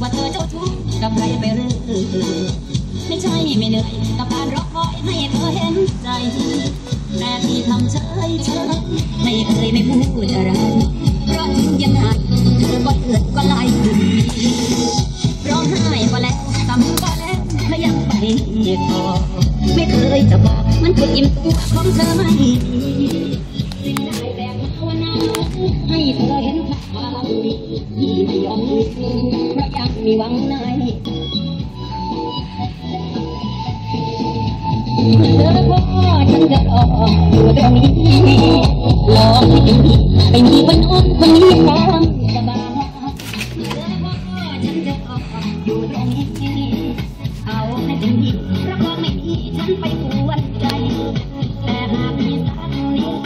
ว่าเธอเจ้าชู้กับใครไปเรื่อยไม่ใช่ไม่เหนื่อยกับการรอคอยให้เธอเห็นใจ แต่ที่ทำเฉยเฉยไม่เคยไม่พูดอะไรเพราะถึงยังไงเธอก็เกิดก็ไล่ร้องไห้ก็แล้วทำก็แล้วและยังไปต่อไม่เคยจะบอกมันคืออิ่มตัวของเธอไม่ดีใดแบบภาวนาให้เธอเห็นความดีที่ไม่ยอมลื มเพราะยังมีวังในเธอพ่อฉันจะรออยู่ตรงนี้รองให้ถึงที่ไม่มีวันอ้อนคนนี้ความสบายเธอพ่อฉันจะรออยู่ตรงนี้เอาให้ถึงที่เพราะว่าไม่มีฉันไปปวดใจแต่หากมีสักนิด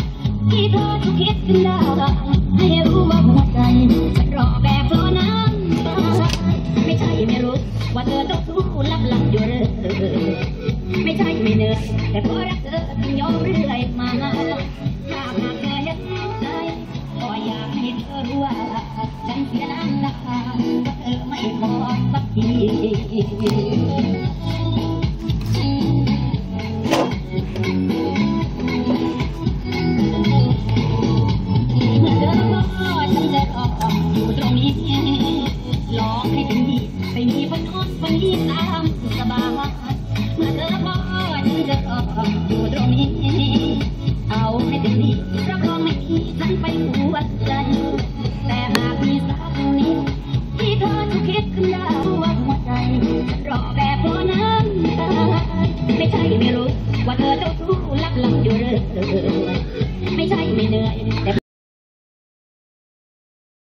ที่เธอจะคิดขึ้นได้ให้รู้ว่าหัวใจ กูรับหลับอยู่เรื่อยไม่ใช่ไม่เหนื่อแต่พอรักเธอยอมเรื่อยมาถ้าหากเธอเห็นใจก็อยากให้เธอรู้ว่าฉันเสียน้ำตาว่เธอไม่พอสักทีอยู่ตรงนี้ ที่ตามสายเมื่อเธอพอฉันจะขออยู่ตรงนี้ เอาให้ถึงนี้รับงไม่ทันไปหัวใจแต่หากมีสักนิดที่เธอจะคิดขึ้นได้วัวใจรอแต่พอน้นไม่ใช่ไม่รู้ ว่าเธอเจ้าชู้ลัหลังอยู่เรื่อยไม่ใช่